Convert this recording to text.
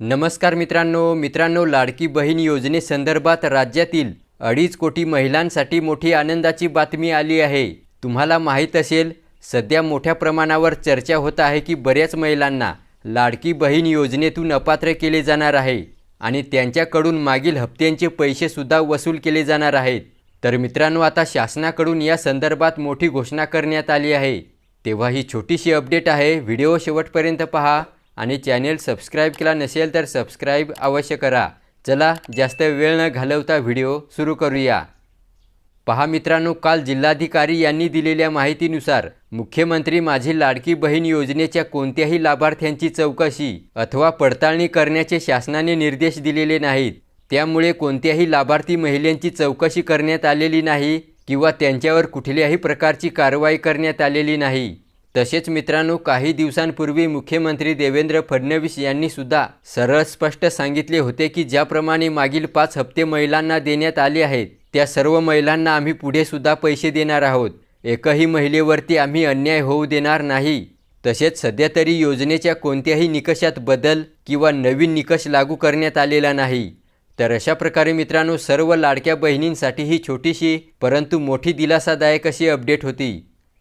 नमस्कार मित्रांनो मित्रांनो लाडकी बहीण योजनेसंदर्भात राज्यातील अडीच कोटी महिलांसाठी मोठी आनंदाची बातमी आली आहे. तुम्हाला माहीत असेल सध्या मोठ्या प्रमाणावर चर्चा होत आहे की बऱ्याच महिलांना लाडकी बहीण योजनेतून अपात्र केले जाणार आहे आणि त्यांच्याकडून मागील हप्त्यांचे पैसेसुद्धा वसूल केले जाणार आहेत. तर मित्रांनो आता शासनाकडून या संदर्भात मोठी घोषणा करण्यात आली आहे. तेव्हा ही छोटीशी अपडेट आहे. व्हिडिओ शेवटपर्यंत पहा. आणि चॅनेल सबस्क्राईब केला नसेल तर सबस्क्राईब अवश्य करा. चला जास्त वेळ न घालवता व्हिडिओ सुरू करूया. पहा मित्रांनो काल जिल्हाधिकारी यांनी दिलेल्या माहितीनुसार मुख्यमंत्री माझी लाडकी बहीण योजनेच्या कोणत्याही लाभार्थ्यांची चौकशी अथवा पडताळणी करण्याचे शासनाने निर्देश दिलेले नाहीत. त्यामुळे कोणत्याही लाभार्थी महिलांची चौकशी करण्यात आलेली नाही किंवा त्यांच्यावर कुठल्याही प्रकारची कारवाई करण्यात आलेली नाही. तसेच मित्रांनो काही दिवसांपूर्वी मुख्यमंत्री देवेंद्र फडणवीस यांनी सुद्धा सरळ स्पष्ट सांगितले होते की ज्याप्रमाणे मागील पाच हप्ते महिलांना देण्यात आले आहेत त्या सर्व महिलांना आम्ही पुढे सुद्धा पैसे देणार आहोत. एकही महिलेवरती आम्ही अन्याय होऊ देणार नाही. तसेच सध्या तरी योजनेच्या कोणत्याही निकषात बदल किंवा नवीन निकष लागू करण्यात आलेला नाही. तर अशा प्रकारे मित्रांनो सर्व लाडक्या बहिणींसाठी ही छोटीशी परंतु मोठी दिलासादायक अशी अपडेट होती.